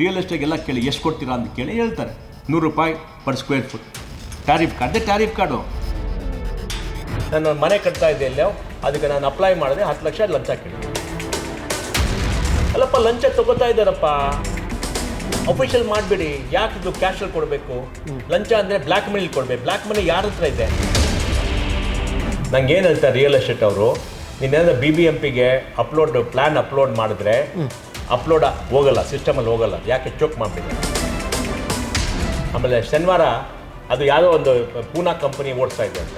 Real estate ಎಲ್ಲ ಕೇಳಿ ಎಷ್ಟು ಕೊಡ್ತೀರಾ ಅಂತ ಕೇಳಿ ಹೇಳ್ತಾರೆ. ನೂರು ರೂಪಾಯಿ per square foot tariff card ಅದೇ ಟ್ಯಾರಿಫ್ ಕಾರ್ಡು ನಾನು ಮನೆ ಕಟ್ತಾ ಇದ್ದೆ ಇಲ್ಲ. ಅದಕ್ಕೆ ನಾನು ಅಪ್ಲೈ ಮಾಡಿದೆ. ಹತ್ತು ಲಕ್ಷ ಲಂಚ ಕೇಳಿ ಅಲ್ಲಪ್ಪ ಲಂಚ ತಗೋತಾ ಇದ್ದಾರಪ್ಪ? ಅಫಿಷಿಯಲ್ ಮಾಡಬೇಡಿ. ಯಾಕೆ ಇದು ಕ್ಯಾಶಲ್ಲಿ ಕೊಡಬೇಕು? ಲಂಚ ಅಂದರೆ ಬ್ಲ್ಯಾಕ್ ಮನಿ ಕೊಡಬೇಕು. ಬ್ಲ್ಯಾಕ್ ಮನಿ ಯಾರ ಹತ್ರ ಇದೆ? ನಂಗೆ ಏನು ಹೇಳ್ತಾರೆ ರಿಯಲ್ ಎಸ್ಟೇಟ್ ಅವರು? ನೀನೇನಾದ್ರು ಬಿ ಬಿ ಎಂ ಪಿಗೆ ಅಪ್ಲೋಡ್ ಪ್ಲ್ಯಾನ್ ಅಪ್ಲೋಡ್ ಮಾಡಿದ್ರೆ ಅಪ್ಲೋಡ್ ಹೋಗಲ್ಲ ಸಿಸ್ಟಮಲ್ಲಿ ಹೋಗಲ್ಲ. ಯಾಕೆ ಚೋಕ್ ಮಾಡಿಬಿಟ್ಟಿದೆ ಆಮೇಲೆ ಶನಿವಾರ ಅದು ಯಾವುದೋ ಒಂದು ಪೂನಾ ಕಂಪನಿ ಓಡಿಸ್ತಾ ಇದೆ ಅಂತ.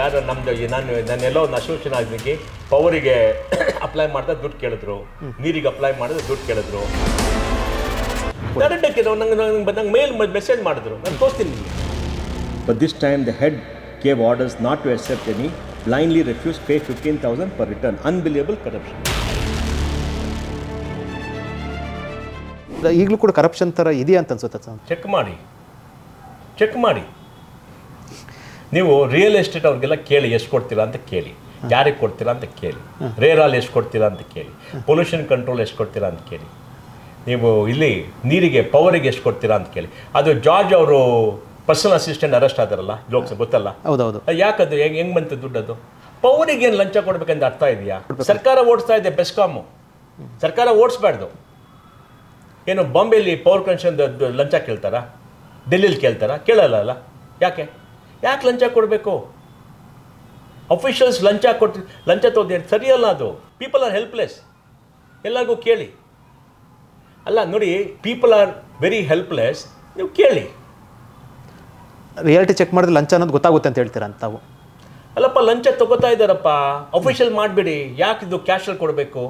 ಯಾರು ನಮ್ಮದು ನಾನು ನಾನೆಲ್ಲೋ ಒಂದು ಅಸೋಸಿಯೇಷನ್ ಆಗಿದ್ದಕ್ಕೆ ಪವರಿಗೆ ಅಪ್ಲೈ ಮಾಡಿದ್ರೆ ದುಡ್ಡು ಕೇಳಿದ್ರು. ನೀರಿಗೆ ಅಪ್ಲೈ ಮಾಡಿದ್ರೆ ದುಡ್ಡು ಕೇಳಿದ್ರು. ಡೈರೆಕ್ಟಾಗಿ ನಂಗೆ ನಂಗೆ ಮೇಲ್ ಮೆಸೇಜ್ ಮಾಡಿದ್ರು. ನಾನು ತೋರಿಸ್ತೀನಿ ನಿಮಗೆ. This this time the head gave orders not to accept any, blindly refused pay 15,000 per return. Unbelievable corruption. ಈಗಲೂ ಕೂಡ ಕರಪ್ಷನ್ ಥರ ಇದೆಯಾ ಅಂತ ಅನ್ಸುತ್ತೆ ಸರ್? ಚೆಕ್ ಮಾಡಿ. ಚೆಕ್ ಮಾಡಿ. ನೀವು ರಿಯಲ್ ಎಸ್ಟೇಟ್ ಅವ್ರಿಗೆಲ್ಲ ಕೇಳಿ ಎಷ್ಟು ಕೊಡ್ತೀರಾ ಅಂತ ಕೇಳಿ. ಯಾರಿಗೆ ಕೊಡ್ತೀರಾ ಅಂತ ಕೇಳಿ. ರೇರಾಲ್ ಎಷ್ಟು ಕೊಡ್ತೀರಾ ಅಂತ ಕೇಳಿ. ಪೊಲ್ಯೂಷನ್ ಕಂಟ್ರೋಲ್ ಎಷ್ಟು ಕೊಡ್ತೀರಾ ಅಂತ ಕೇಳಿ. ನೀವು ಇಲ್ಲಿ ನೀರಿಗೆ ಪವರಿಗೆ ಎಷ್ಟು ಕೊಡ್ತೀರಾ ಅಂತ ಕೇಳಿ. ಅದು ಜಾರ್ಜ್ ಅವರು ಪರ್ಸನಲ್ ಅಸಿಸ್ಟೆಂಟ್ ಅರೆಸ್ಟ್ ಆದಾರಲ್ಲ ಲೋಕಸಭೆ ಗೊತ್ತಲ್ಲ? ಹೌದೌದು. ಯಾಕದು ಹೆಂಗೆ ಹೆಂಗ್ ಬಂತು ದುಡ್ಡದು ಪವರಿಗೆ ಏನು ಲಂಚ ಕೊಡ್ಬೇಕಂತ ಅರ್ಥ ಇದೆಯಾ? ಸರ್ಕಾರ ಓಡಿಸ್ತಾ ಇದೆ ಬೆಸ್ಕಾಮು ಸರ್ಕಾರ ಓಡಿಸ್ಬಾರ್ದು. ಏನು ಬಾಂಬೆಲಿ ಪವರ್ ಕನೆಕ್ಷನ್ ಲಂಚ ಕೇಳ್ತಾರಾ? ಡೆಲ್ಲಿಲಿ ಕೇಳ್ತಾರಾ? ಕೇಳಲ್ಲ ಅಲ್ಲ ಯಾಕೆ? ಯಾಕೆ ಲಂಚ ಕೊಡಬೇಕು? ಅಫಿಷಿಯಲ್ಸ್ ಲಂಚ ಕೊಟ್ಟು ಲಂಚ ತೋದೆ ಸರಿಯಲ್ಲ ಅದು. ಪೀಪಲ್ ಆರ್ ಹೆಲ್ಪ್ಲೆಸ್ ಎಲ್ಲರಿಗೂ ಕೇಳಿ. ಅಲ್ಲ ನೋಡಿ ಪೀಪಲ್ ಆರ್ ವೆರಿ ಹೆಲ್ಪ್ಲೆಸ್ ನೀವು ಕೇಳಿ. ರಿಯಾಲಿಟಿ ಚೆಕ್ ಮಾಡಿದ್ರೆ ಲಂಚ ಅನ್ನೋದು ಗೊತ್ತಾಗುತ್ತೆ ಅಂತ ಹೇಳ್ತೀರಾ ಅಂತ ತಾವು ಅಲ್ಲಪ್ಪ ಲಂಚ ತಗೋತಾ ಇದ್ದಾರಪ್ಪ. ಅಫಿಷಿಯಲ್ ಮಾಡಬೇಡಿ. ಯಾಕೆ ಇದು ಕ್ಯಾಶಲ್ಲಿ ಕೊಡಬೇಕು?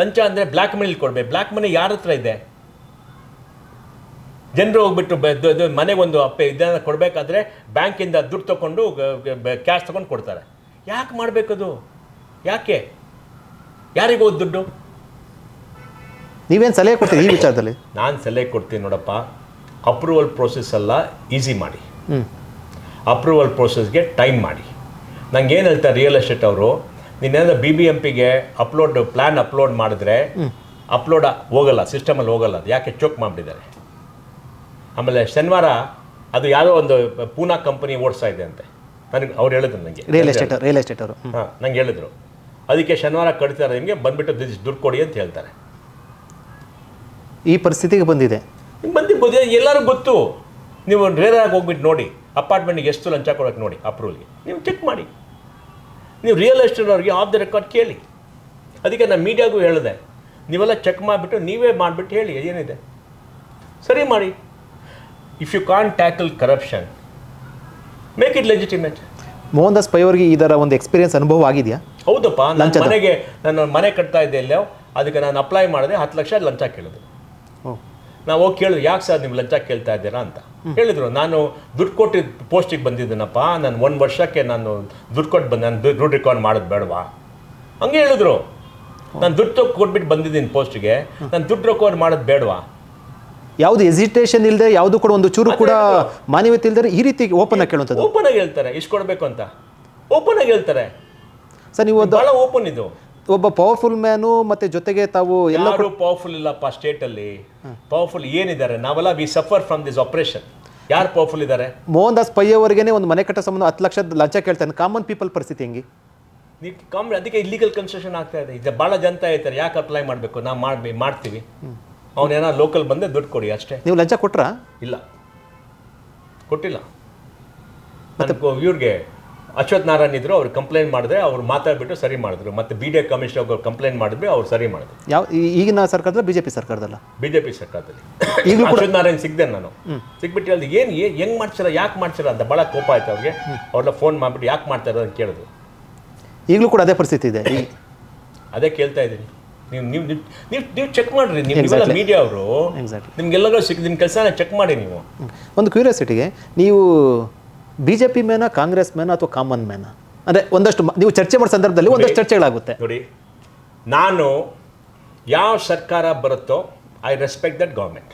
ಲಂಚ ಅಂದರೆ ಬ್ಲ್ಯಾಕ್ ಮನಿಲಿ ಕೊಡಬೇಕು. ಬ್ಲ್ಯಾಕ್ ಮನಿ ಯಾರ ಹತ್ರ ಇದೆ? ಜನರು ಹೋಗ್ಬಿಟ್ಟು ಮನೆಗೆ ಒಂದು ಮನೆಗೊಂದು ಅಪ್ಪೆ ಇದನ್ನ ಕೊಡಬೇಕಾದ್ರೆ ಬ್ಯಾಂಕಿಂದ ದುಡ್ಡು ತಗೊಂಡು ಕ್ಯಾಶ್ ತಗೊಂಡು ಕೊಡ್ತಾರೆ. ಯಾಕೆ ಮಾಡಬೇಕದು ಯಾಕೆ? ಯಾರಿಗೂ ದುಡ್ಡು? ನೀವೇನು ಸಲಹೆ ಕೊಡ್ತೀರಿ ಈ ವಿಚಾರದಲ್ಲಿ? ನಾನು ಸಲಹೆ ಕೊಡ್ತೀನಿ ನೋಡಪ್ಪ. ಅಪ್ರೂವಲ್ ಪ್ರೋಸೆಸ್ ಎಲ್ಲ ಈಸಿ ಮಾಡಿ. ಅಪ್ರೂವಲ್ ಪ್ರೋಸೆಸ್ಗೆ ಟೈಮ್ ಮಾಡಿ. ನಂಗೆ ಏನು ಹೇಳ್ತಾರೆ ರಿಯಲ್ ಎಸ್ಟೇಟ್ ಅವರು ನೀನೇನಾದ್ರು ಬಿ ಬಿ ಎಂ ಪಿಗೆ ಅಪ್ಲೋಡ್ ಪ್ಲ್ಯಾನ್ ಅಪ್ಲೋಡ್ ಮಾಡಿದ್ರೆ ಅಪ್ಲೋಡ್ ಹೋಗಲ್ಲ ಸಿಸ್ಟಮಲ್ಲಿ ಹೋಗಲ್ಲ ಅದು ಯಾಕೆ ಚೋಕ್ ಮಾಡಿಬಿಟ್ಟಿದ್ದಾರೆ? ಆಮೇಲೆ ಶನಿವಾರ ಅದು ಯಾವುದೋ ಒಂದು ಪೂನಾ ಕಂಪನಿ ಓಡಿಸ್ತಾ ಇದೆ ಅಂತೆ. ನನಗೆ ಅವ್ರು ಹೇಳಿದ್ರು ನನಗೆ ರಿಯಲ್ ಎಸ್ಟೇಟ್ ರಿಯಲ್ ಎಸ್ಟೇಟ್ ಅವರು. ಹಾಂ ನಂಗೆ ಹೇಳಿದ್ರು. ಅದಕ್ಕೆ ಶನಿವಾರ ಕಟ್ತಾರೆ ನಿಮಗೆ ಬಂದುಬಿಟ್ಟು ದುಡ್ಡು ಕೊಡಿ ಅಂತ ಹೇಳ್ತಾರೆ. ಈ ಪರಿಸ್ಥಿತಿಗೆ ಬಂದಿದೆ. ನಿಮ್ಗೆ ಬಂದಿರ್ಬೋದು ಎಲ್ಲರೂ ಗೊತ್ತು. ನೀವು ರೇರಾಗಿ ಹೋಗ್ಬಿಟ್ಟು ನೋಡಿ ಅಪಾರ್ಟ್ಮೆಂಟ್ಗೆ ಎಷ್ಟು ಲಂಚ ಕೊಡೋಕ್ಕೆ ನೋಡಿ ಅಪ್ರೂವಲ್ಗೆ ನೀವು ಚೆಕ್ ಮಾಡಿ. ನೀವು ರಿಯಲ್ ಎಸ್ಟೇಟ್ ಅವ್ರಿಗೆ ಆಫ್ ದ ರೆಕಾರ್ಡ್ ಕೇಳಿ. ಅದಕ್ಕೆ ನಾನು ಮೀಡಿಯಾಗೂ ಹೇಳಿದೆ. ನೀವೆಲ್ಲ ಚೆಕ್ ಮಾಡಿಬಿಟ್ಟು ನೀವೇ ಮಾಡಿಬಿಟ್ಟು ಹೇಳಿ ಏನಿದೆ? ಸರಿ ಮಾಡಿ. If you can tackle corruption make it legitimate Mohandas Pai ಅವರಿಗೆ ಇದರ ಒಂದು ಎಕ್ಸ್ಪೀರಿಯನ್ಸ್ ಅನುಭವ ಆಗಿದೆಯಾ? ಹೌದಪ್ಪ ನನ್ನ? ಮನೆಗೆ ನಾನು ಮನೆ ಕಟ್ತಾ ಇದ್ದೆ ಎಲ್ಲೋ ಅದಕ್ಕೆ ನಾನು ಅಪ್ಲೈ ಮಾಡಿದೆ ಹತ್ತು ಲಕ್ಷ ಲಂಚ ಕೇಳಿದ್ರು. ನಾವು ಹೋಗಿ ಕೇಳಿದ್ರು ಯಾಕೆ ಸರ್ ನೀವು ಲಂಚ ಕೇಳ್ತಾ ಇದ್ದೀರಾ ಅಂತ. ಹೇಳಿದ್ರು ನಾನು ದುಡ್ಡು ಕೊಟ್ಟು ಪೋಸ್ಟಿಗೆ ಬಂದಿದ್ದೀನಪ್ಪ ನಾನು ಒಂದು ವರ್ಷಕ್ಕೆ ನಾನು ದುಡ್ಡು ಕೊಟ್ಟು ಬಂದೆ ನಾನು ದುಡ್ಡು ರಿಕಾರ್ಡ್ ಮಾಡೋದು ಬೇಡವಾ? ಹಂಗೆ ಹೇಳಿದ್ರು. ನಾನು ದುಡ್ಡು ಕೊಟ್ಬಿಟ್ಟು ಬಂದಿದ್ದೀನಿ ಪೋಸ್ಟಿಗೆ ನಾನು ದುಡ್ಡು ರೆಕಾರ್ಡ್ ಮಾಡೋದು ಬೇಡವಾ? ಯಾವುದು ಎಸಿಟೇಷನ್ ಇಲ್ಲದೆ ಯಾವುದು ಕೂಡ ಒಂದು ಚೂರು ಕೂಡ ಮಾನವೀಯತೆ ಇಲ್ಲದೆ ಈ ರೀತಿ ಓಪನ್ ಆಗಿ ಕೇಳುವಂಥದ್ದು. ಓಪನ್ ಆಗಿ ಹೇಳ್ತಾರೆ ಇಷ್ಟು ಕೊಡಬೇಕು ಅಂತ. ಓಪನ್ ಆಗಿ ಹೇಳ್ತಾರೆ. ಸರ್ ನೀವು ಭಾಳ ಓಪನ್ ಇದು. ಒಬ್ಬ ಪವರ್ಫುಲ್ ಮ್ಯಾನು ಮತ್ತೆ ಜೊತೆಗೆ ತಾವು ಎಲ್ಲ ಪವರ್ಫುಲ್ ಇಲ್ಲಪ್ಪ ಸ್ಟೇಟಲ್ಲಿ ಪವರ್ಫುಲ್ ಏನಿದ್ದಾರೆ? ನಾವೆಲ್ಲ we suffer from this operation ಯಾರು ಪವರ್ಫುಲ್ ಇದ್ದಾರೆ? ಮೋಹನ್ ದಾಸ್ ಪೈ ಅವರಿಗೆ ಒಂದು ಮನೆ ಕಟ್ಟ ಸಂಬಂಧ ಹತ್ತು ಲಕ್ಷದ ಲಂಚ ಕೇಳ್ತಾನೆ. ಕಾಮನ್ ಪೀಪಲ್ ಪರಿಸ್ಥಿತಿ ಹೆಂಗೆ? ನೀವು ಕಮ್ಮಿ ಅದಕ್ಕೆ ಇಲ್ಲಿಗಲ್ ಕನ್ಸ್ಟ್ರಕ್ಷನ್ ಆಗ್ತಾ ಇದೆ. ಬಹಳ ಭಾಳ ಜನತಾ ಇರ್ತಾರೆ ಯಾಕೆ ಅಪ್ಲೈ ಮಾಡಬೇಕು? ನಾವು ಮಾಡಿ ಮಾಡ್ತೀವಿ. ಅವನೇನೋ ಲೋಕಲ್ ಬಂದೆ ದುಡ್ಡು ಕೊಡಿ ಅಷ್ಟೇ. ನೀವು ಲಂಚ ಕೊಟ್ರಾ? ಇಲ್ಲ. ಕೊಟ್ಟಿಲ್ಲ. ಮತ್ತೆ ಇವ್ರಿಗೆ ಅಶ್ವಥ್ ನಾರಾಯಣ್ ಇದ್ರು ಅವ್ರು ಕಂಪ್ಲೇಂಟ್ ಮಾಡಿದ್ರೆ ಅವ್ರು ಮಾತಾಡ್ಬಿಟ್ಟು ಸರಿ ಮಾಡಿದ್ರು. ಮತ್ತೆ ಬಿ ಡಿ ಎ ಕಮಿಷನರ್ ಅವ್ರು ಕಂಪ್ಲೇಂಟ್ ಮಾಡಿದ್ರೆ ಅವ್ರು ಸರಿ ಮಾಡಿದ್ರು. ಯಾವ ಈ- ಈಗಿನ ಸರ್ಕಾರದಲ್ಲ ಬಿ ಜೆ ಪಿ ಸರ್ಕಾರದಲ್ಲ? ಬಿ ಜೆ ಪಿ ಸರ್ಕಾರದಲ್ಲಿ. ಈಗಲೂ ಅಶ್ವಥ್ ನಾರಾಯಣ್ ಸಿಗ್ದೆ ನಾನು. ಸಿಗ್ಬಿಟ್ಟು ಹೇಳ್ದೆ ಏನು ಹೆಂಗ್ ಮಾಡ್ತೀರಾ ಯಾಕೆ ಮಾಡ್ತೀರಾ ಅಂತ ಭಾಳ ಕೋಪ ಆಯ್ತು ಅವ್ರಿಗೆ. ಅವ್ರನ್ನ ಫೋನ್ ಮಾಡ್ಬಿಟ್ಟು ಯಾಕೆ ಮಾಡ್ತಾರೆ ಅಂತ ಕೇಳಿದ್ರು. ಈಗಲೂ ಕೂಡ ಅದೇ ಪರಿಸ್ಥಿತಿ ಇದೆ. ಈ- ಅದೇ ಕೇಳ್ತಾ ಇದ್ದೀನಿ. ನೀವು ನೀವು ನೀವು ನೀವು ಚೆಕ್ ಮಾಡ್ರಿ Exactly. ಮೀಡಿಯಾ ಅವರು Exactly. ನಿಮ್ಗೆಲ್ಲರೂ ಸಿಕ್ ನಿಮ್ಮ ಕೆಲಸನ ಚೆಕ್ ಮಾಡಿ ನೀವು. ಒಂದು ಕ್ಯೂರಿಯಾಸಿಟಿಗೆ ನೀವು ಬಿ ಜೆ ಪಿ ಮೇನ ಕಾಂಗ್ರೆಸ್ ಮೇನ ಅಥವಾ ಕಾಮನ್ ಮೇನ ಅಂದರೆ ಒಂದಷ್ಟು ನೀವು ಚರ್ಚೆ ಮಾಡೋ ಸಂದರ್ಭದಲ್ಲಿ ಒಂದಷ್ಟು ಚರ್ಚೆಗಳಾಗುತ್ತೆ. ನೋಡಿ ನಾನು ಯಾವ ಸರ್ಕಾರ ಬರುತ್ತೋ I respect that government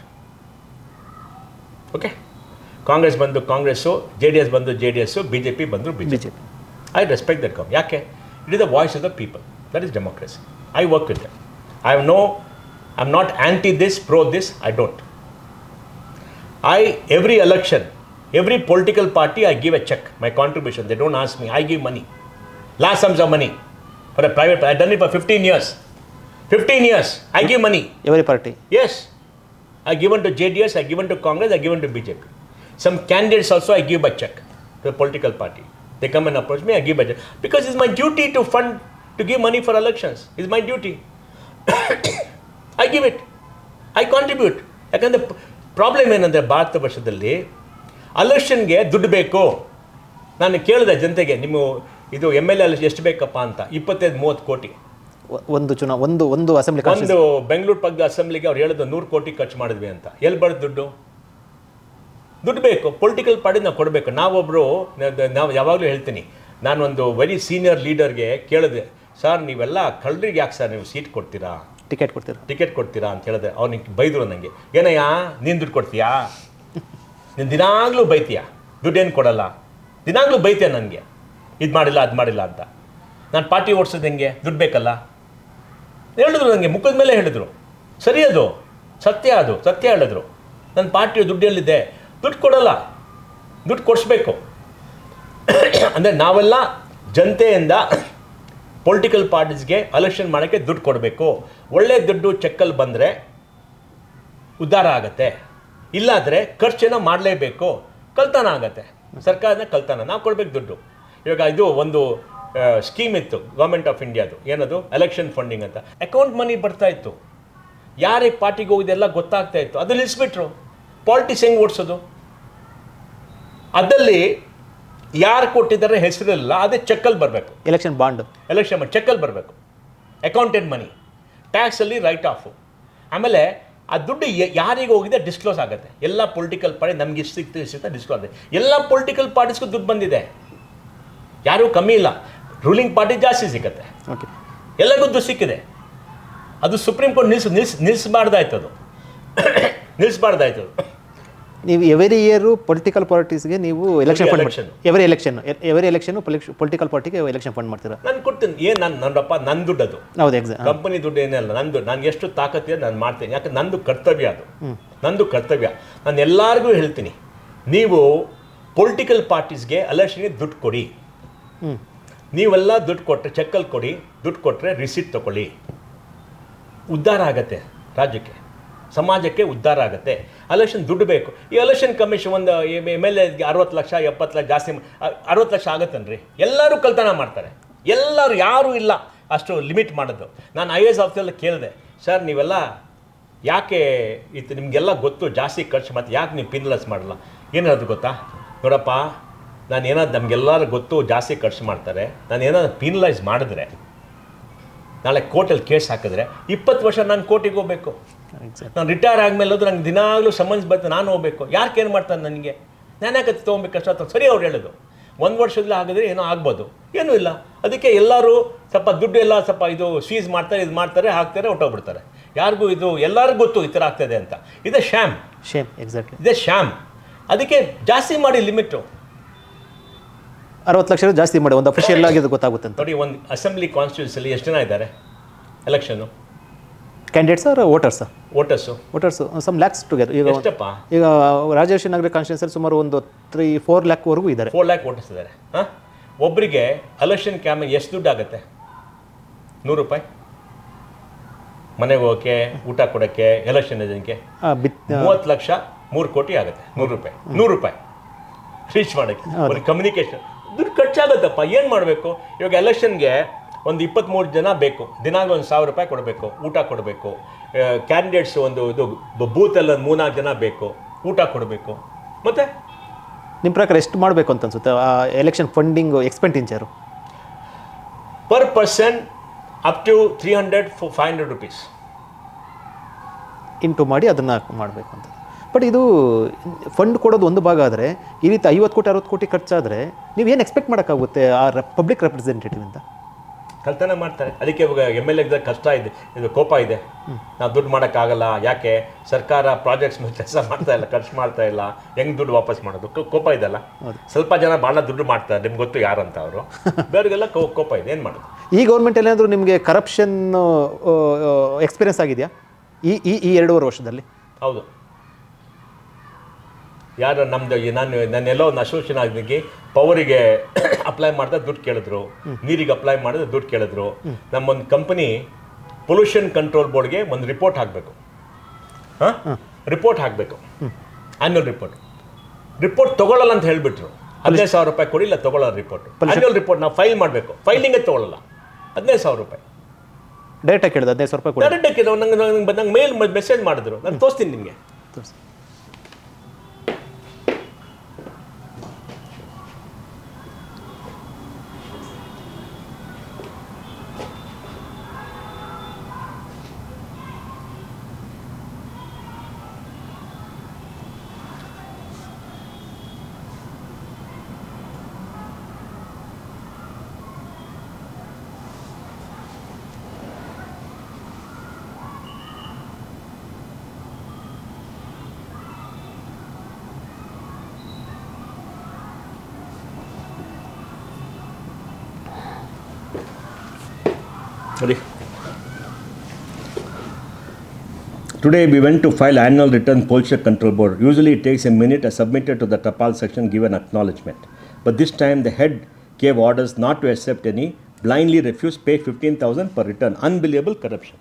okay Congress ಬಂದು ಕಾಂಗ್ರೆಸ್ಸು ಜೆ ಡಿ ಎಸ್ ಬಂದು J D S B J P ಬಂದರು B J P I respect that government ಯಾಕೆ? It is the voice of the people that is democracy I work with that I have no, I'm not anti this, pro this, I don't. I, every election, every political party, I give a check, my contribution. They don't ask me, I give money. Large sums of money for a private, I've done it for 15 years. 15 years, I give money. Every party? Yes. I given to JDS, I given to Congress, I given to BJP. Some candidates also I give a check to the political party. They come and approach me, I give a check. Because it's my duty to fund, to give money for elections. It's my duty. I give it I contribute ಯಾಕಂದರೆ problem ಏನಂದರೆ ಭಾರತ ವರ್ಷದಲ್ಲಿ ಅಲೆಕ್ಷನ್ಗೆ ದುಡ್ಡು ಬೇಕು. ನಾನು ಕೇಳಿದೆ ಜನತೆಗೆ ನಿಮ್ಮ ಇದು ಎಂ ಎಲ್ ಎ ಎಷ್ಟು ಬೇಕಪ್ಪ ಅಂತ. ಇಪ್ಪತ್ತೈದು ಮೂವತ್ತು ಕೋಟಿ. ಒಂದು ಚುನಾ ಒಂದು ಒಂದು ಅಸೆಂಬ್ಲಿ ಒಂದು ಬೆಂಗಳೂರು ಪಕ್ಕದ ಅಸೆಂಬ್ಲಿಗೆ ಅವ್ರು ಹೇಳಿದ್ರು ನೂರು ಕೋಟಿ ಖರ್ಚು ಮಾಡಿದ್ವಿ ಅಂತ. ಎಲ್ಲಿ ಬರೋದು ದುಡ್ಡು? ದುಡ್ಡು ಬೇಕು. ಪೊಲಿಟಿಕಲ್ ಪಾರ್ಟಿ ನಾವು ಕೊಡಬೇಕು. ನಾವೊಬ್ಬರು ನಾವು ಯಾವಾಗಲೂ ಹೇಳ್ತೀನಿ. ನಾನೊಂದು ವೆರಿ ಸೀನಿಯರ್ ಲೀಡರ್ಗೆ ಕೇಳಿದೆ. ಸರ್ ನೀವೆಲ್ಲ ಕಳ್ಳರಿಗೆ ಯಾಕೆ ಸರ್ ನೀವು ಸೀಟ್ ಕೊಡ್ತೀರಾ? ಟಿಕೆಟ್ ಕೊಡ್ತೀರಾ? ಟಿಕೆಟ್ ಕೊಡ್ತೀರಾ? ಅಂತ ಹೇಳಿದೆ. ಅವ್ನಿಗೆ ಬೈದರು ನನಗೆ ಏನಯ್ಯ ನೀನು ದುಡ್ಡು ಕೊಡ್ತೀಯಾ? ನೀನು ದಿನಾಗಲೂ ಬೈತೀಯಾ? ದುಡ್ಡೇನು ಕೊಡಲ್ಲ. ದಿನಾಗಲೂ ಬೈತೀಯ ನನಗೆ? ಇದು ಮಾಡಿಲ್ಲ ಅದು ಮಾಡಿಲ್ಲ ಅಂತ. ನಾನು ಪಾರ್ಟಿ ಓಡಿಸೋದು ಹೆಂಗೆ? ದುಡ್ಡು ಬೇಕಲ್ಲ? ಹೇಳಿದ್ರು ನನಗೆ ಮುಖದ ಮೇಲೆ ಹೇಳಿದರು. ಸರಿ ಅದು. ಸತ್ಯ ಅದು. ಸತ್ಯ ಹೇಳಿದ್ರು. ನನ್ನ ಪಾರ್ಟಿಯ ದುಡ್ಡು ಎಲ್ಲಿದೆ ದುಡ್ಡು ಕೊಡಲ್ಲ. ದುಡ್ಡು ಕೊಡಿಸ್ಬೇಕು. ಅಂದರೆ ನಾವೆಲ್ಲ ಜನತೆಯಿಂದ ಪೊಲಿಟಿಕಲ್ ಪಾರ್ಟೀಸ್ಗೆ ಅಲೆಕ್ಷನ್ ಮಾಡೋಕ್ಕೆ ದುಡ್ಡು ಕೊಡಬೇಕು. ಒಳ್ಳೆ ದುಡ್ಡು ಚೆಕ್ಕಲ್ಲಿ ಬಂದರೆ ಉದ್ಧಾರ ಆಗುತ್ತೆ. ಇಲ್ಲಾದರೆ ಖರ್ಚೇನ ಮಾಡಲೇಬೇಕು. ಕಲ್ತಾನ ಆಗತ್ತೆ. ಸರ್ಕಾರನ ಕಲ್ತಾನ ನಾವು ಕೊಡಬೇಕು ದುಡ್ಡು. ಇವಾಗ ಇದು ಒಂದು ಸ್ಕೀಮ್ ಇತ್ತು ಗೌರ್ಮೆಂಟ್ ಆಫ್ ಇಂಡಿಯಾದು ಏನದು? ಎಲೆಕ್ಷನ್ ಫಂಡಿಂಗ್ ಅಂತ. ಅಕೌಂಟ್ ಮನಿ ಬರ್ತಾ ಇತ್ತು. ಯಾರಿಗೆ ಪಾರ್ಟಿಗೆ ಹೋಗಿದೆಲ್ಲ ಗೊತ್ತಾಗ್ತಾ ಇತ್ತು. ಅದು ನಿಲ್ಲಿಸ್ಬಿಟ್ರು ಪಾಲಿಟಿಕ್ಸ್ ಹೆಂಗೆ ಓಡಿಸೋದು? ಅದಲ್ಲಿ ಯಾರು ಕೊಟ್ಟಿದ್ದಾರೆ ಹೆಸರಿಲ್ಲ ಅದೇ ಚೆಕ್ಕಲ್ಲಿ ಬರಬೇಕು. ಎಲೆಕ್ಷನ್ ಬಾಂಡ್ ಎಲೆಕ್ಷನ್ ಚೆಕ್ಕಲ್ಲಿ ಬರಬೇಕು. ಅಕೌಂಟೆಂಟ್ ಮನಿ ಟ್ಯಾಕ್ಸಲ್ಲಿ ರೈಟ್ ಆಫು ಆಮೇಲೆ ಆ ದುಡ್ಡು ಯಾರಿಗೆ ಹೋಗಿದೆ? ಡಿಸ್ಕ್ಲೋಸ್ ಆಗುತ್ತೆ. ಎಲ್ಲ ಪೊಲಿಟಿಕಲ್ ಪಾರ್ಟಿ ನಮ್ಗೆ ಇಷ್ಟು ಸಿಕ್ತು ಇಷ್ಟು ಸಿಗ್ತಾ ಡಿಸ್ಕ್ಲೋಸ್ ಆಗುತ್ತೆ. ಎಲ್ಲ ಪೊಲಿಟಿಕಲ್ ಪಾರ್ಟೀಸ್ಗೂ ದುಡ್ಡು ಬಂದಿದೆ. ಯಾರೂ ಕಮ್ಮಿ ಇಲ್ಲ. ರೂಲಿಂಗ್ ಪಾರ್ಟಿ ಜಾಸ್ತಿ ಸಿಗುತ್ತೆ. ಓಕೆ ಎಲ್ಲರಿಗೂ ದುಡ್ಡು ಸಿಕ್ಕಿದೆ. ಅದು ಸುಪ್ರೀಂ ಕೋರ್ಟ್ ನಿಲ್ಸ್ ನಿಲ್ಸ್ ನಿಲ್ಲಿಸಬಾರ್ದಾಯ್ತು ಅದು. ನಿಲ್ಲಿಸಬಾರ್ದಾಯ್ತು ಅದು. ನೀವು ಎವರಿ ಇಯರು ಪೊಲಿಟಿಕಲ್ ಪಾರ್ಟೀಸ್ಗೆ ನೀವು election fund. Every election every election political ಪಾರ್ಟಿಗೆ ಎಲೆಕ್ಷನ್ ಫಂಡ್ ಮಾಡ್ತೀರಾ? ನಾನು ಕೊಡ್ತೀನಿ. ಏನು ನನ್ನ ನನ್ನಪ್ಪ ನನ್ನ ದುಡ್ಡು ಅದು ಹೌದು ಎಕ್ಸಾಮ್ ಕಂಪನಿ ದುಡ್ಡು ಅಲ್ಲ ನಂದು. ನಾನು ಎಷ್ಟು ತಾಕತ್ತಿದೆ ನಾನು ಮಾಡ್ತೀನಿ. ಯಾಕೆ ನಂದು ಕರ್ತವ್ಯ ಅದು. ನಂದು ಕರ್ತವ್ಯ. ನಾನು ಎಲ್ಲರಿಗೂ ಹೇಳ್ತೀನಿ. ನೀವು ಪೊಲಿಟಿಕಲ್ ಪಾರ್ಟೀಸ್ಗೆ ಎಲೆಕ್ಷನ್ಗೆ ದುಡ್ಡು ಕೊಡಿ. ನೀವೆಲ್ಲ ದುಡ್ಡು ಕೊಟ್ಟರೆ ಚೆಕ್ಕಲ್ಲಿ ಕೊಡಿ. ದುಡ್ಡು ಕೊಟ್ಟರೆ ರಿಸೀಟ್ ತಗೊಳ್ಳಿ. ಉದ್ಧಾರ ಆಗತ್ತೆ ರಾಜ್ಯಕ್ಕೆ. ಸಮಾಜಕ್ಕೆ ಉದ್ಧಾರ ಆಗುತ್ತೆ. ಎಲೆಕ್ಷನ್ ದುಡ್ಡು ಬೇಕು. ಈ ಎಲೆಕ್ಷನ್ ಕಮಿಷನ್ ಒಂದು ಎಂ ಎಲ್ ಎಗೆ ಅರವತ್ತು ಲಕ್ಷ, ಎಪ್ಪತ್ತು ಲಕ್ಷ ಜಾಸ್ತಿ ಅರವತ್ತು ಲಕ್ಷ ಆಗುತ್ತನ್ರಿ? ಎಲ್ಲರೂ ಕಲ್ತನ ಮಾಡ್ತಾರೆ. ಎಲ್ಲರೂ, ಯಾರೂ ಇಲ್ಲ ಅಷ್ಟು ಲಿಮಿಟ್ ಮಾಡೋದು. ನಾನು ಐ ಎ ಎಸ್ ಆಫೀಸಲ್ಲಿ ಕೇಳಿದೆ ಸರ್ ನೀವೆಲ್ಲ ಯಾಕೆ ಇದು ನಿಮಗೆಲ್ಲ ಗೊತ್ತು? ಜಾಸ್ತಿ ಖರ್ಚು ಮತ್ತು ಯಾಕೆ ನೀವು ಪಿನ್ಲೆಸ್ ಮಾಡಲ್ಲ? ಏನಾದ್ರು ಗೊತ್ತಾ? ನೋಡಪ್ಪ, ನಾನು ಏನಾದ್ರು ನಮಗೆಲ್ಲರೂ ಗೊತ್ತು, ಜಾಸ್ತಿ ಖರ್ಚು ಮಾಡ್ತಾರೆ. ನಾನು ಏನಾದ್ರು ಪಿನ್ಲೈಸ್ ಮಾಡಿದ್ರೆ, ನಾಳೆ ಕೋರ್ಟಲ್ಲಿ ಕೇಸ್ ಹಾಕಿದ್ರೆ, ಇಪ್ಪತ್ತು ವರ್ಷ ನಾನು ಕೋರ್ಟಿಗೆ ಹೋಗ್ಬೇಕು. ನಾನು ರಿಟೈರ್ ಆದಮೇಲೆ ಅದು ನಂಗೆ ದಿನಾಗಲೂ ಸಮನ್ಸ್ ಬಂತು ನಾನು ಹೋಗ್ಬೇಕು. ಯಾಕೆ ಏನು ಮಾಡ್ತಾನೆ ನನಗೆ? ನಾನು ಯಾಕೆ ತೊಗೊಬೇಕು ಕಷ್ಟ ಅಥವಾ ಸರಿ ಅವ್ರು ಹೇಳೋದು. ಒಂದು ವರ್ಷದಲ್ಲಿ ಆಗಿದ್ರೆ ಏನೋ ಆಗ್ಬೋದು. ಏನೂ ಇಲ್ಲ. ಅದಕ್ಕೆ ಎಲ್ಲರೂ ಸ್ವಲ್ಪ ದುಡ್ಡು ಎಲ್ಲ ಸ್ವಲ್ಪ ಇದು ಸ್ವೀಸ್ ಮಾಡ್ತಾರೆ ಇದು ಮಾಡ್ತಾರೆ ಹಾಕ್ತಾರೆ ಹೊಟ್ಟೋಗ್ಬಿಡ್ತಾರೆ ಯಾರಿಗೂ ಇದು ಎಲ್ಲರಿಗೂ ಗೊತ್ತು ಈ ಥರ ಆಗ್ತದೆ ಅಂತ. ಇದೇ ಶ್ಯಾಮ್ ಶ್ಯಾಮ್ ಎಕ್ಸಾಕ್ಟ್ಲಿ ಇದೇ ಶ್ಯಾಮ್ ಅದಕ್ಕೆ ಜಾಸ್ತಿ ಮಾಡಿ ಲಿಮಿಟು ಅರವತ್ತು ಲಕ್ಷ ಜಾಸ್ತಿ ಮಾಡಿ ಒಂದು ಅಫಿಷಿಯಲ್ ಆಗಿ ಗೊತ್ತಾಗುತ್ತೆ ಅಂತ. ನೋಡಿ ಒಂದು ಅಸೆಂಬ್ಲಿ ಕಾನ್ಸ್ಟಿಟ್ಯೂನ್ಸಲ್ಲಿ ಎಷ್ಟು ಜನ ಇದ್ದಾರೆ? Election candidates are voters voters voters some lakhs together ಈಗ ಎಷ್ಟಪ್ಪ? ಈಗ ರಾಜೇಶ್ ನಗರ ಕಾನ್ಸ್ಟಿಟ್ಯೂನ್ಸಿ ಸುಮಾರು ಒಂದು ತ್ರೀ ಫೋರ್ ಲ್ಯಾಕ್ವರೆಗೂ ಇದ್ದಾರೆ. ಫೋರ್ ಲ್ಯಾಕ್ ವೋಟರ್ಸ್ ಇದ್ದಾರೆ. ಹಾಂ? ಒಬ್ಬರಿಗೆ ಎಲೆಕ್ಷನ್ ಕ್ಯಾಮ್ ಎಷ್ಟು ದುಡ್ಡು ಆಗುತ್ತೆ? ನೂರು ರೂಪಾಯಿ? ಮನೆಗೆ ಹೋಗೋಕ್ಕೆ ಊಟ ಕೊಡೋಕ್ಕೆ ಎಲೆಕ್ಷನ್ ಬಿತ್ ಮೂವತ್ತು ಲಕ್ಷ ಮೂರು ಕೋಟಿ ಆಗುತ್ತೆ. ನೂರು ರೂಪಾಯಿ. ನೂರು ರೂಪಾಯಿ. ರೀಚ್ ಮಾಡೋಕ್ಕೆ. ಒಂದು ಕಮ್ಯುನಿಕೇಷನ್ ದುಡ್ಡು ಖರ್ಚಾಗುತ್ತಪ್ಪ. ಏನು ಮಾಡಬೇಕು? ಇವಾಗ ಎಲೆಕ್ಷನ್ಗೆ ಒಂದು ಇಪ್ಪತ್ತ್ಮೂರು ಜನ ಬೇಕು. ದಿನಾಂಗ ಒಂದು ಸಾವಿರ ರೂಪಾಯಿ ಕೊಡಬೇಕು. ಊಟ ಕೊಡಬೇಕು. ಕ್ಯಾಂಡಿಡೇಟ್ಸ್ ಒಂದು ಇದು ಬೂತಲ್ಲಿ ಒಂದು ಮೂರ್ನಾಲ್ಕು ಜನ ಬೇಕು. ಊಟ ಕೊಡಬೇಕು. ಮತ್ತು? ನಿಮ್ಮ ಪ್ರಕಾರ ಎಷ್ಟು ಮಾಡಬೇಕು ಅಂತ ಅನ್ಸುತ್ತೆ? ಆ election funding expenditure per person up to 300 for 500 rupees. Into ಮಾಡಿ ಅದನ್ನು ಮಾಡಬೇಕು ಅಂತ. ಬಟ್ ಇದು ಫಂಡ್ ಕೊಡೋದು ಒಂದು ಭಾಗ ಆದರೆ ಈ ರೀತಿ ಐವತ್ತು ಕೋಟಿ ಅರವತ್ತು ಕೋಟಿ ಖರ್ಚಾದರೆ ನೀವು ಏನು ಎಕ್ಸ್ಪೆಕ್ಟ್ ಮಾಡೋಕ್ಕಾಗುತ್ತೆ ಆ ಪಬ್ಲಿಕ್ ರೆಪ್ರೆಸೆಂಟೇಟಿವ್ ಅಂತ ಕಳ್ತನ ಮಾಡ್ತಾರೆ. ಅದಕ್ಕೆ ಇವಾಗ ಎಂ ಎಲ್ ಎ ಕಷ್ಟ ಇದೆ ಇದು ಕೋಪ ಇದೆ. ನಾವು ದುಡ್ಡು ಮಾಡೋಕ್ಕಾಗಲ್ಲ ಯಾಕೆ? ಸರ್ಕಾರ ಪ್ರಾಜೆಕ್ಟ್ಸ್ ಮೇಲೆ ಕೆಲಸ ಮಾಡ್ತಾ ಇಲ್ಲ ಖರ್ಚು ಮಾಡ್ತಾ ಇಲ್ಲ. ಹೆಂಗೆ ದುಡ್ಡು ವಾಪಸ್ ಮಾಡೋದು? ಕೋಪ ಇದೆಲ್ಲ ಸ್ವಲ್ಪ ಜನ ಭಾಳ ದುಡ್ಡು ಮಾಡ್ತಾರೆ. ನಿಮ್ಗೆ ಗೊತ್ತು ಯಾರಂತ ಅವರು. ಬೇರೆಗೆಲ್ಲ ಕೋ ಕೋಪ ಇದೆ ಏನು ಮಾಡೋದು? ಈ ಗೌರ್ಮೆಂಟ್ ಏನಾದರೂ ನಿಮಗೆ ಕರಪ್ಷನ್ ಎಕ್ಸ್ಪೀರಿಯನ್ಸ್ ಆಗಿದೆಯಾ? ಈ ಈ ಎರಡೂವರೆ ವರ್ಷದಲ್ಲಿ? ಹೌದು. ಯಾರು ನಮ್ದು ನಾನು ನಾನೆಲ್ಲೋ ಒಂದು ಅಸೋಸಿಯೇಷನ್ ಆಗಿದ್ದಕ್ಕೆ ಪವರಿಗೆ ಅಪ್ಲೈ ಮಾಡಿದ್ರೆ ದುಡ್ಡು ಕೇಳಿದ್ರು. ನೀರಿಗೆ ಅಪ್ಲೈ ಮಾಡಿದ್ರೆ ದುಡ್ಡು ಕೇಳಿದ್ರು. ನಮ್ಮೊಂದು ಕಂಪನಿ ಪೊಲ್ಯೂಷನ್ ಕಂಟ್ರೋಲ್ ಬೋರ್ಡ್ಗೆ ಒಂದು ರಿಪೋರ್ಟ್ ಹಾಕಬೇಕು. ಹಾಂ? ರಿಪೋರ್ಟ್ ಹಾಕಬೇಕು. ಆನ್ಯುವಲ್ ರಿಪೋರ್ಟ್ ರಿಪೋರ್ಟ್ ತೊಗೊಳ್ಳಲ್ಲ ಅಂತ ಹೇಳಿಬಿಟ್ರು. ಹದಿನೈದು ಸಾವಿರ ರೂಪಾಯಿ ಕೊಡಿ ಇಲ್ಲ ತೊಗೊಳ್ಳೋ ರಿಪೋರ್ಟ್ ಆನ್ಯುವಲ್ ರಿಪೋರ್ಟ್ ನಾವು ಫೈಲ್ ಮಾಡಬೇಕು. ಫೈಲಿಂಗೇ ತೊಗೊಳ್ಳಲ್ಲ ಹದಿನೈದು ಸಾವಿರ ರೂಪಾಯಿ. ಡೈರೆಕ್ಟಾಗಿ ಕೇಳಿದೆ ಹದಿನೈದು ಸಾವಿರ ರೂಪಾಯಿ ಡೈರೆಕ್ಟಾಗಿ ಕೇಳಿದ್ರು ನಂಗೆ ನಂಗೆ ನಂಗೆ ಮೇಲ್ ಮೆಸೇಜ್ ಮಾಡಿದ್ರು. ನಾನು ತೋರಿಸ್ತೀನಿ ನಿಮಗೆ. ತೋರ್ಸಿ. ನೋಡಿ Today we went to file annual return pollution control board. Usually it takes a minute. I submitted to the Tapal section, given acknowledgement. But this time the head gave orders not to accept any, blindly refused, pay 15,000 per return. Unbelievable corruption.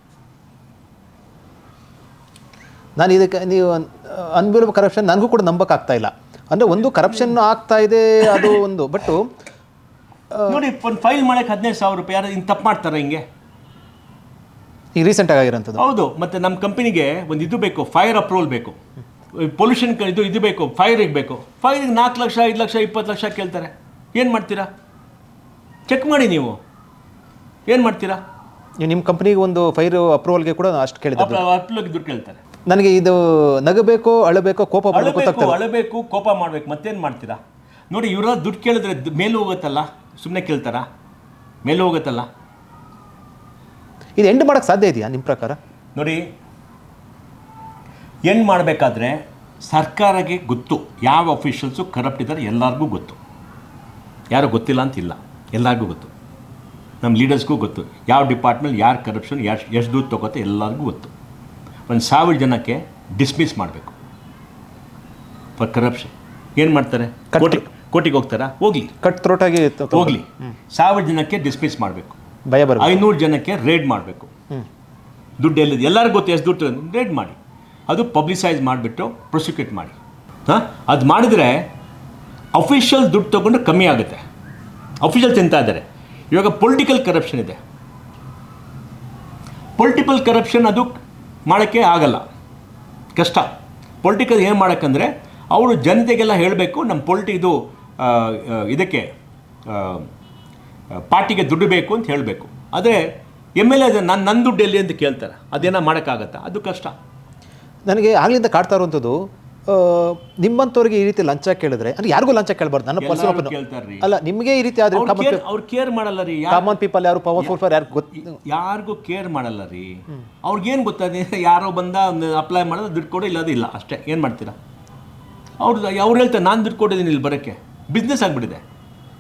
ನಾನು ಇದಕ್ಕೆ ನೀವು ಅನ್ಬಿಲಬಲ್ corruption ನನಗೂ ಕೂಡ ನಂಬಕ್ಕಾಗ್ತಾ ಇಲ್ಲ ಅಂದರೆ ಒಂದು corruption ಆಗ್ತಾ ಇದೆ ಅದು ಒಂದು ಬಟ್ಟು ನೋಡಿ ಒಂದು ಫೈಲ್ ಮಾಡಕ್ಕೆ ಹದಿನೈದು ಸಾವಿರ ರೂಪಾಯಿ ಯಾರು ಹಿಂಗೆ ತಪ್ಪು ಮಾಡ್ತಾರೆ ಹಿಂಗೆ ಈಗ ರೀಸೆಂಟ್ ಆಗಿರೋಂಥದ್ದು. ಹೌದು ಮತ್ತೆ ನಮ್ಮ ಕಂಪನಿಗೆ ಒಂದು ಇದು ಬೇಕು ಫೈರ್ ಅಪ್ರೂವಲ್ ಬೇಕು. ಪೊಲ್ಯೂಷನ್ ಇದು ಇದು ಬೇಕು ಫೈರಿಗೆ ಬೇಕು. ಫೈರಿಗೆ ನಾಲ್ಕು ಲಕ್ಷ ಐದು ಲಕ್ಷ ಇಪ್ಪತ್ತು ಲಕ್ಷ ಕೇಳ್ತಾರೆ. ಏನು ಮಾಡ್ತೀರಾ? ಚೆಕ್ ಮಾಡಿ ನೀವು. ಏನು ಮಾಡ್ತೀರಾ? ನೀವು ನಿಮ್ಮ ಕಂಪ್ನಿಗೆ ಒಂದು ಫೈರ್ ಅಪ್ರೂವಲ್ಗೆ ಕೂಡ ಅಷ್ಟು ಕೇಳಿದ್ರು ದುಡ್ಡು ಕೇಳ್ತಾರೆ. ನನಗೆ ಇದು ನಗಬೇಕು ಅಳಬೇಕು ಕೋಪ ಮಾಡಬೇಕು ಅಳಬೇಕು ಕೋಪ ಮಾಡ್ಬೇಕು ಮತ್ತೇನು ಮಾಡ್ತೀರಾ? ನೋಡಿ ಇವರ ದುಡ್ಡು ಕೇಳಿದ್ರೆ ಮೇಲೂ ಹೋಗುತ್ತಲ್ಲ? ಸುಮ್ಮನೆ ಕೇಳ್ತಾರಾ? ಮೇಲೂ ಹೋಗುತ್ತಲ್ಲ? ಇದು ಎಂಡ್ ಮಾಡೋಕ್ಕೆ ಸಾಧ್ಯ ಇದೆಯಾ ನಿಮ್ಮ ಪ್ರಕಾರ? ನೋಡಿ ಎಂಡ್ ಮಾಡಬೇಕಾದ್ರೆ ಸರ್ಕಾರಕ್ಕೆ ಗೊತ್ತು ಯಾವ ಅಫಿಷಿಯಲ್ಸು ಕರಪ್ಟ್ ಇದ್ದಾರೆ ಎಲ್ಲರಿಗೂ ಗೊತ್ತು. ಯಾರು ಗೊತ್ತಿಲ್ಲ ಅಂತಿಲ್ಲ ಎಲ್ಲರಿಗೂ ಗೊತ್ತು. ನಮ್ಮ ಲೀಡರ್ಸ್ಗೂ ಗೊತ್ತು ಯಾವ ಡಿಪಾರ್ಟ್ಮೆಂಟ್ ಯಾರು ಕರಪ್ಷನ್ ಎಷ್ಟು ಎಷ್ಟು ದುಡ್ಡು ತೊಗೋತೆ ಎಲ್ಲರಿಗೂ ಗೊತ್ತು. ಒಂದು ಸಾವಿರ ಜನಕ್ಕೆ ಡಿಸ್ಮಿಸ್ ಮಾಡಬೇಕು. ಫಾರ್ ಕರಪ್ಷನ್ ಏನು ಮಾಡ್ತಾರೆ? ಕೋಟಿ ಕೋಟಿಗೆ ಹೋಗ್ತಾರಾ? ಹೋಗ್ಲಿ. ಕಟ್ ಥ್ರೋಟಾಗಿ ಹೋಗ್ಲಿ. ಸಾವಿರ ಜನಕ್ಕೆ ಡಿಸ್ಮಿಸ್ ಮಾಡಬೇಕು. ಭಯ ಬರಬೇಕು. ಐನೂರು ಜನಕ್ಕೆ ರೇಡ್ ಮಾಡಬೇಕು. ದುಡ್ಡು ಎಲ್ಲಿದೆ? ಎಲ್ಲರಿಗೂ ಗೊತ್ತು ಎಷ್ಟು ದುಡ್ಡು ರೇಡ್ ಮಾಡಿ. ಅದು ಪಬ್ಲಿಸೈಸ್ ಮಾಡಿಬಿಟ್ಟು ಪ್ರೊಸಿಕ್ಯೂಟ್ ಮಾಡಿ. ಹಾಂ? ಅದು ಮಾಡಿದರೆ ಅಫಿಷಿಯಲ್ ದುಡ್ಡು ತೊಗೊಂಡು ಕಮ್ಮಿ ಆಗುತ್ತೆ. ಅಫಿಷಿಯಲ್ ತಿಂತಾ ಇದ್ದಾರೆ. ಇವಾಗ ಪೊಲಿಟಿಕಲ್ ಕರಪ್ಷನ್ ಇದೆ. ಪೊಲಿಟಿಕಲ್ ಕರಪ್ಷನ್ ಅದು ಮಾಡೋಕ್ಕೆ ಆಗಲ್ಲ. ಕಷ್ಟ. ಪೊಲಿಟಿಕಲ್ ಏನು ಮಾಡೋಕ್ಕಂದ್ರೆ ಅವರು ಜನತೆಗೆಲ್ಲ ಹೇಳಬೇಕು ನಮ್ಮ ಪೊಲಿಟಿ ಇದು ಇದಕ್ಕೆ ಪಾರ್ಟಿಗೆ ದುಡ್ಡು ಬೇಕು ಅಂತ ಹೇಳಬೇಕು. ಆದರೆ ಎಂ ಎಲ್ ಎ ನನ್ನ ನನ್ನ ದುಡ್ಡು ಎಲ್ಲಿ ಅಂತ ಕೇಳ್ತಾರೆ. ಅದೇನ ಮಾಡೋಕ್ಕಾಗತ್ತಾ? ಅದು ಕಷ್ಟ. ನನಗೆ ಆಗಲಿಂದ ಕಾಡ್ತಾ ಇರುವಂಥದ್ದು ನಿಮ್ಮಂಥವ್ರಿಗೆ ಈ ರೀತಿ ಲಂಚ ಕೇಳಿದ್ರೆ ಅಂದ್ರೆ ಯಾರಿಗೂ ಲಂಚ ಕೇಳಬಾರ್ದು ನನ್ನ ಪರ್ಸನ್ ಎಲ್ಲರೂ ಕೇಳ್ತಾರ್ರಿ. ಅಲ್ಲ ನಿಮಗೆ ಈ ರೀತಿ ಆದ್ರೆ ಅವ್ರು ಕೇರ್ ಮಾಡಲ್ಲ ರೀ. ಕಾಮನ್ ಪೀಪಲ್ ಯಾರು ಪವರ್ಫುಲ್ ಫಾರ್ ಯಾರು ಗೊತ್ತು ಯಾರಿಗೂ ಕೇರ್ ಮಾಡಲ್ಲ ರೀ. ಅವ್ರಿಗೇನು ಗೊತ್ತದೆ ಯಾರೋ ಬಂದ ಅಪ್ಲೈ ಮಾಡಿದ್ರೆ ದುಡ್ಡು ಕೊಡೋ ಇಲ್ಲದಿಲ್ಲ ಅಷ್ಟೇ. ಏನು ಮಾಡ್ತೀರಾ? ಅವ್ರದ್ದು ಅವ್ರು ಹೇಳ್ತಾರೆ ನಾನು ದುಡ್ಡು ಕೊಟ್ಟಿದ್ದೀನಿ ಇಲ್ಲಿ ಬರೋಕ್ಕೆ. ಬಿಸ್ನೆಸ್ ಆಗಿಬಿಟ್ಟಿದೆ.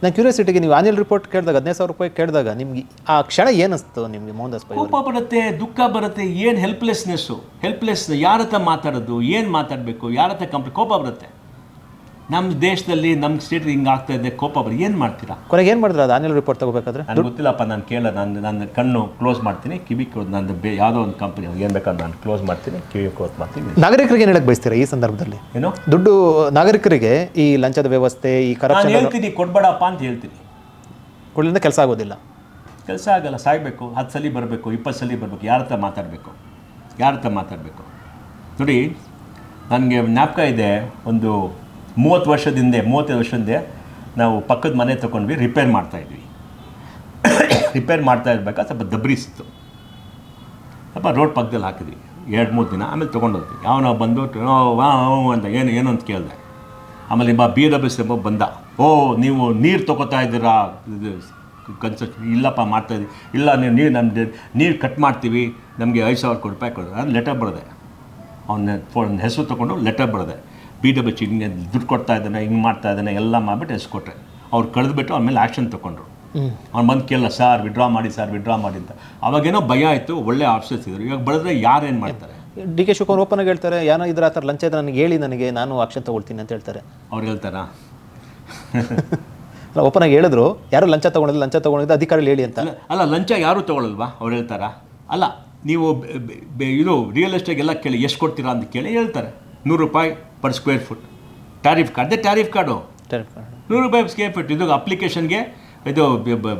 ನಾನು ಕ್ಯೂರಿಯಾಸಿಟಿಗೆ ನೀವು ಆನ್ಯಲ್ ರಿಪೋರ್ಟ್ ಕೇಳಿದಾಗ, ಹದಿನೈದು ಸಾವಿರ ರೂಪಾಯಿ ಕೇಳಿದಾಗ ನಿಮ್ಗೆ ಆ ಕ್ಷಣ ಏನಿಸ್ತು ನಿಮಗೆ ಮೋಹನ್ ದಾಸ್ ಕೋಪ ಬರುತ್ತೆ, ದುಃಖ ಬರುತ್ತೆ, ಏನು ಹೆಲ್ಪ್ಲೆಸ್ನೆಸ್ಸು ಹೆಲ್ಪ್ಲೆಸ್ ಯಾರ ಹತ್ರ ಮಾತಾಡೋದು, ಏನು ಮಾತಾಡಬೇಕು, ಯಾರ ಹತ್ರ ಕಂಪ್ಲೀಟ್ ಕೋಪ ಬರುತ್ತೆ. ನಮ್ಮ ದೇಶದಲ್ಲಿ ನಮ್ಮ ಸ್ಟೇಟ್ ಹಿಂಗೆ ಆಗ್ತಾ ಇದೆ ಕೋಪ ಬರ್ರಿ ಏನು ಮಾಡ್ತೀರಾ? ಕೊನೆಗೆ ಏನು ಮಾಡಿದ್ರೆ ಅದು ಆನ್ಯಲ್ ರಿಪೋರ್ಟ್ ತಗೋಬೇಕಾದ್ರೆ? ನನಗೆ ಗೊತ್ತಿಲ್ಲಪ್ಪ ನಾನು ಕೇಳ ನಾನು ನನ್ನ ಕಣ್ಣು ಕ್ಲೋಸ್ ಮಾಡ್ತೀನಿ ಕಿವಿ ಕ್ಲೋಸ್ ನನ್ನ ಬೇ ಯಾವುದೋ ಒಂದು ಕಂಪ್ನಿ ಏನು ಬೇಕಾದ್ರೆ ನಾನು ಕ್ಲೋಸ್ ಮಾಡ್ತೀನಿ ಕಿವಿ ಕ್ಲೋಸ್ ಮಾಡ್ತೀನಿ. ನಾಗರಿಕರಿಗೆ ಏನು ಹೇಳಕ್ ಬಯಸ್ತೀರಾ ಈ ಸಂದರ್ಭದಲ್ಲಿ? ಏನು? ದುಡ್ಡು ನಾಗರಿಕರಿಗೆ ಈ ಲಂಚದ ವ್ಯವಸ್ಥೆ ಈ ನಾನು ಕರಪ್ಷನ್ ಹೇಳ್ತೀನಿ ಕೊಡ್ಬೇಡಪ್ಪ ಅಂತ ಹೇಳ್ತೀನಿ. ಕೊಡ್ಲಿಂದ ಕೆಲಸ ಆಗೋದಿಲ್ಲ. ಕೆಲಸ ಆಗಲ್ಲ ಸಾಯ್ಬೇಕು ಹತ್ತು ಸಲ ಬರಬೇಕು ಇಪ್ಪತ್ತು ಸಲ ಬರಬೇಕು ಯಾರ ಹತ್ರ ಮಾತಾಡಬೇಕು? ಯಾರ ಹತ್ರ ಮಾತಾಡಬೇಕು? ನೋಡಿ ನನಗೆ ಜ್ಞಾಪಕ ಇದೆ ಒಂದು ಮೂವತ್ತು ವರ್ಷದ ಹಿಂದೆ ಮೂವತ್ತೈದು ಹಿಂದೆ ನಾವು ಪಕ್ಕದ ಮನೆ ತೊಗೊಂಡ್ವಿ ರಿಪೇರ್ ಮಾಡ್ತಾಯಿದ್ವಿ ರಿಪೇರ್ ಮಾಡ್ತಾ ಇರ್ಬೇಕಾದ್ರೆ ಸ್ವಲ್ಪ ದಬ್ರಿಸಿತ್ತು ಸ್ವಲ್ಪ ರೋಡ್ ಪಕ್ಕದಲ್ಲಿ ಹಾಕಿದ್ವಿ ಎರಡು ಮೂರು ದಿನ ಆಮೇಲೆ ತೊಗೊಂಡೋದ್ವಿ. ಯಾವನೋ ಬಂದು "ಓ, ವಾ ಓ" ಅಂತ ಏನು ಏನು ಅಂತ ಕೇಳಿದೆ. ಆಮೇಲೆ ಬಾ ಬಿ ಡಬ್ಲ್ಯೂ ಸಿ ಬಂದ. ಓ ನೀವು ನೀರು ತೊಗೋತಾ ಇದ್ದೀರಾ? ಇದು ಕನ್ಸ್ಟ್ರಕ್ಷನ್ ಇಲ್ಲಪ್ಪ ಮಾಡ್ತಾ ಇದ್ದೀವಿ ಇಲ್ಲ ನೀವು ನೀರು ನಮ್ಮ ನೀರು ಕಟ್ ಮಾಡ್ತೀವಿ ನಮಗೆ ಐದು ಸಾವಿರ ರೂಪಾಯಿ ಕೊಡೋದು ಲೆಟರ್ ಬರೋದೆ. ಅವನ ಫೋನ್ ಹೆಸರು ತೊಗೊಂಡು ಲೆಟರ್ ಬರದೆ. ಬಿ ಡಬ್ಲ್ಯೂ ಚಿ ಹಿಂಗೆ ದುಡ್ಡು ಕೊಡ್ತಾ ಇದ್ದಾನೆ ಹಿಂಗೆ ಮಾಡ್ತಾ ಇದ್ದಾನೆ ಎಲ್ಲ ಮಾಡಿಬಿಟ್ಟು ಎಸ್ಕೊಟ್ರೆ ಕೊಟ್ಟರೆ ಅವ್ರು ಕಳೆದುಬಿಟ್ಟು ಅವ್ರ ಮೇಲೆ ಆ್ಯಕ್ಷನ್ ತೊಗೊಂಡ್ರು. ಅವ್ನು ಬಂದು ಕೇಳಲ್ಲ ಸರ್ ವಿಡ್ರಾ ಮಾಡಿ ಸರ್ ವಿಡ್ರಾ ಮಾಡಿ ಅಂತ. ಅವಾಗೇನೋ ಭಯ ಆಯಿತು ಒಳ್ಳೆ ಆಪ್ಷನ್ಸ್ ಇದ್ರು ಇವಾಗ ಬಳಿದ್ರೆ ಯಾರು ಏನು ಮಾಡ್ತಾರೆ? ಡಿ ಕೆ ಶಿವಕುಮಾರ್ ಓಪನ್ ಆಗಿ ಹೇಳ್ತಾರೆ ಏನೋ ಇದ್ರ ಆ ಥರ ಲಂಚ ಇದ್ರೆ ನನಗೆ ಹೇಳಿ ನನಗೆ ನಾನು ಆಕ್ಷನ್ ತಗೊಳ್ತೀನಿ ಅಂತ ಹೇಳ್ತಾರೆ. ಅವ್ರು ಹೇಳ್ತಾರಾ? ಅಲ್ಲ ಓಪನ್ ಆಗಿ ಹೇಳಿದ್ರು ಯಾರು ಲಂಚ ತಗೊಂಡಿಲ್ಲ ಲಂಚ ತಗೊಂಡಿದ್ದು ಅಧಿಕಾರಿ ಹೇಳಿ ಅಂತ. ಅಲ್ಲ ಲಂಚ ಯಾರು ತೊಗೊಳಲ್ವಾ? ಅವ್ರು ಹೇಳ್ತಾರಾ? ಅಲ್ಲ ನೀವು ಇದು ರಿಯಲ್ ಎಸ್ಟೇಟ್ಗೆಲ್ಲ ಕೇಳಿ ಎಷ್ಟು ಕೊಡ್ತೀರಾ ಅಂತ ಕೇಳಿ ಹೇಳ್ತಾರೆ. ನೂರು ರೂಪಾಯಿ per square foot. Tariff card ಅದೇ ಟ್ಯಾರಿಫ್ ಕಾರ್ಡು. ನೂರು ರೂಪಾಯಿ ಸ್ಕ್ವೇರ್ ಫುಟ್ ಇದು ಅಪ್ಲಿಕೇಶನ್ಗೆ ಇದು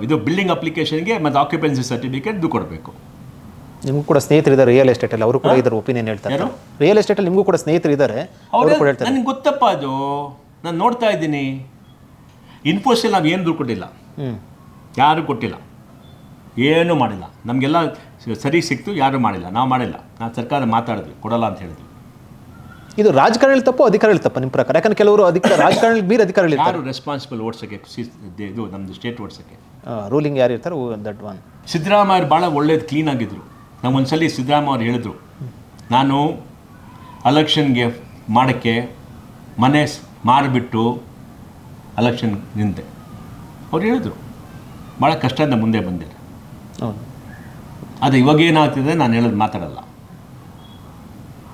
ಇದು ಬಿಲ್ಡಿಂಗ್ ಅಪ್ಲಿಕೇಶನ್ಗೆ ಮತ್ತು ಆಕ್ಯುಪೆನ್ಸಿ ಸರ್ಟಿಫಿಕೇಟ್ ಇದು ಕೊಡಬೇಕು. ನಿಮಗೂ ಕೂಡ ಸ್ನೇಹಿತರಿದ್ದಾರೆ ರಿಯಲ್ ಎಸ್ಟೇಟಲ್ಲಿ ಅವರು ಕೂಡ ಇದ್ರ ಒಪಿನಿಯನ್ ಹೇಳ್ತಾರೆ? ರಿಯಲ್ ಎಸ್ಟೇಟಲ್ಲಿ ನಿಮಗೂ ಕೂಡ ಸ್ನೇಹಿತರಿದ್ದಾರೆ. ಅವರು ಕೂಡ ಹೇಳ್ತಾರೆ. ನನಗೆ ಗೊತ್ತಪ್ಪ ಅದು. ನಾನು ನೋಡ್ತಾ ಇದ್ದೀನಿ. ಇನ್ಫೋಸಿಲ್ ನಾವು ಏನು ದುಡ್ಡು ಕೊಟ್ಟಿಲ್ಲ. ಹ್ಞೂ ಯಾರು ಕೊಟ್ಟಿಲ್ಲ. ಏನೂ ಮಾಡಿಲ್ಲ. ನಮಗೆಲ್ಲ ಸರಿ ಸಿಕ್ತು ಯಾರೂ ಮಾಡಿಲ್ಲ. ನಾವು ಮಾಡಿಲ್ಲ. ನಾನು ಸರ್ಕಾರ ಮಾತಾಡಿದ್ವಿ ಕೊಡಲ್ಲ ಅಂತ ಹೇಳಿದ್ವಿ. ಇದು ರಾಜಕಾರಣಿ ತಪ್ಪು ಅಧಿಕಾರಿಗಳು ತಪ್ಪು ನಿಮ್ಮ ಪ್ರಕಾರ? ಯಾಕಂದ್ರೆ ಕೆಲವರು ಅಧಿಕಾರ ರಾಜಕಾರಣಿ ಬೀರ್ ಅಧಿಕಾರಿಗಳು ಯಾರು ರೆಸ್ಪಾನ್ಸಿಬಲ್ ಓಡಿಸೋಕ್ಕೆ ಇದು ನಮ್ಮದು ಸ್ಟೇಟ್ ಓಡಿಸೋಕ್ಕೆ ರೂಲಿಂಗ್ ಯಾರು ಇರ್ತಾರೆ? ದಟ್ ಒನ್ ಸಿದ್ದರಾಮಯ್ಯ ಭಾಳ ಒಳ್ಳೇದು ಕ್ಲೀನ್ ಆಗಿದ್ರು. ನಾವು ಒಂದ್ಸಲಿ ಸಿದ್ದರಾಮಯ್ಯ ಅವ್ರು ಹೇಳಿದ್ರು ನಾನು ಅಲೆಕ್ಷನ್ಗೆ ಮಾಡೋಕ್ಕೆ ಮನೆ ಮಾರಿಬಿಟ್ಟು ಅಲೆಕ್ಷನ್ ನಿಂತೆ. ಅವ್ರು ಹೇಳಿದ್ರು ಭಾಳ ಕಷ್ಟದಿಂದ ಮುಂದೆ ಬಂದೆ ಹೌದು. ಅದು ಇವಾಗ ಏನಾಗ್ತಿದೆ? ನಾನು ಹೇಳೋದು ಮಾತಾಡಲ್ಲ.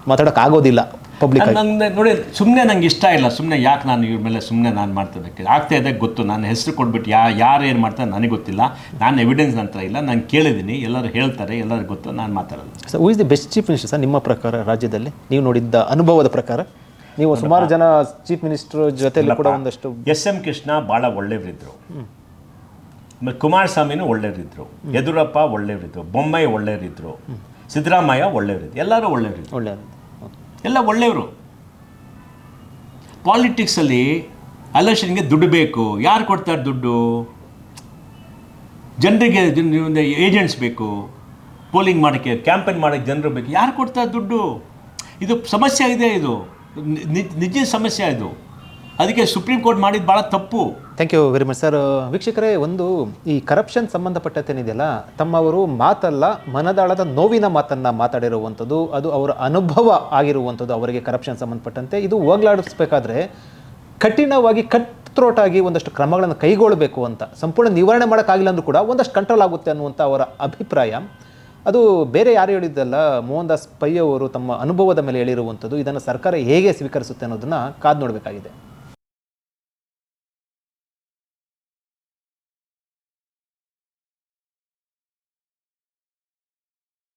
ಮಾತಾಡೋಕೆ ಆಗೋದಿಲ್ಲ ಪಬ್ಲಿಕ್ ನಂಗೆ ನೋಡಿ ಸುಮ್ಮನೆ ನಂಗೆ ಇಷ್ಟ ಇಲ್ಲ. ಸುಮ್ಮನೆ ಯಾಕೆ ನಾನು ಇವ್ರ ಮೇಲೆ ಸುಮ್ಮನೆ ನಾನು ಮಾಡ್ತಿದ್ದಕ್ಕೆ ಆಗ್ತಾ ಇದೆ ಗೊತ್ತು. ನಾನು ಹೆಸರು ಕೊಟ್ಬಿಟ್ಟು ಯಾ ಯಾರು ಏನು ಮಾಡ್ತಾರೆ ನನಗೆ ಗೊತ್ತಿಲ್ಲ. ನಾನು ಎವಿಡೆನ್ಸ್ ನಂತರ ಇಲ್ಲ. ನಾನು ಕೇಳಿದ್ದೀನಿ ಎಲ್ಲರೂ ಹೇಳ್ತಾರೆ. ಎಲ್ಲರೂ ಗೊತ್ತು. ನಾನು ಮಾತಾಡೋದು. Sir who is the best chief minister sir ನಿಮ್ಮ ಪ್ರಕಾರ ರಾಜ್ಯದಲ್ಲಿ? ನೀವು ನೋಡಿದ್ದ ಅನುಭವದ ಪ್ರಕಾರ. ನೀವು ಸುಮಾರು ಜನ ಚೀಫ್ ಮಿನಿಸ್ಟರ್ ಜೊತೆ ಕೂಡ ಒಂದಷ್ಟು ಎಸ್. ಎಂ. ಕೃಷ್ಣ ಭಾಳ ಒಳ್ಳೆಯವರಿದ್ದರು ಆಮೇಲೆ ಕುಮಾರಸ್ವಾಮಿನೂ ಒಳ್ಳೆಯವರಿದ್ದರು ಯದುರಪ್ಪ ಒಳ್ಳೆಯವರಿದ್ದರು ಬೊಮ್ಮಾಯಿ ಒಳ್ಳೆಯವರಿದ್ದರು ಸಿದ್ದರಾಮಯ್ಯ ಒಳ್ಳೆಯವರಿದ್ದರು ಎಲ್ಲರೂ ಒಳ್ಳೆಯವರಿದ್ದರು ಒಳ್ಳೆ ಎಲ್ಲ ಒಳ್ಳೆಯವರು. ಪಾಲಿಟಿಕ್ಸಲ್ಲಿ ಅಲೆಕ್ಷನ್ಗೆ ದುಡ್ಡು ಬೇಕು. ಯಾರು ಕೊಡ್ತಾರೆ ದುಡ್ಡು? ಜನರಿಗೆ ಏಜೆಂಟ್ಸ್ ಬೇಕು. ಪೋಲಿಂಗ್ ಮಾಡೋಕ್ಕೆ ಕ್ಯಾಂಪೇನ್ ಮಾಡೋಕ್ಕೆ ಜನರು ಬೇಕು. ಯಾರು ಕೊಡ್ತಾರೆ ದುಡ್ಡು? ಇದು ಸಮಸ್ಯೆ ಇದೆ. ಇದು ನಿಜ ಸಮಸ್ಯೆ ಇದು. ಅದಕ್ಕೆ ಸುಪ್ರೀಂ ಕೋರ್ಟ್ ಮಾಡಿದ ಭಾಳ ತಪ್ಪು. Thank you very much sir ವೀಕ್ಷಕರೇ, ಒಂದು ಈ ಕರಪ್ಷನ್ ಸಂಬಂಧಪಟ್ಟಂತೇನಿದೆಯಲ್ಲ ತಮ್ಮವರು ಮಾತಲ್ಲ, ಮನದಾಳದ ನೋವಿನ ಮಾತನ್ನು ಮಾತಾಡಿರುವಂಥದ್ದು, ಅದು ಅವರ ಅನುಭವ ಆಗಿರುವಂಥದ್ದು ಅವರಿಗೆ ಕರಪ್ಷನ್ ಸಂಬಂಧಪಟ್ಟಂತೆ. ಇದು ಹೋಗ್ಲಾಡಿಸ್ಬೇಕಾದ್ರೆ ಕಠಿಣವಾಗಿ ಕಟ್ ಥ್ರೋಟ್ ಆಗಿ ಒಂದಷ್ಟು ಕ್ರಮಗಳನ್ನು ಕೈಗೊಳ್ಳಬೇಕು ಅಂತ, ಸಂಪೂರ್ಣ ನಿವಾರಣೆ ಮಾಡೋಕ್ಕಾಗಿಲ್ಲ ಅಂದ್ರೂ ಕೂಡ ಒಂದಷ್ಟು ಕಂಟ್ರೋಲ್ ಆಗುತ್ತೆ ಅನ್ನುವಂಥ ಅವರ ಅಭಿಪ್ರಾಯ. ಅದು ಬೇರೆ ಯಾರು ಹೇಳಿದ್ದಲ್ಲ ಮೋಹನ್ ದಾಸ್ ಪೈ ಅವರು ತಮ್ಮ ಅನುಭವದ ಮೇಲೆ ಹೇಳಿರುವಂಥದ್ದು, ಇದನ್ನು ಸರ್ಕಾರ ಹೇಗೆ ಸ್ವೀಕರಿಸುತ್ತೆ ಅನ್ನೋದನ್ನು ಕಾದು ನೋಡಬೇಕಾಗಿದೆ.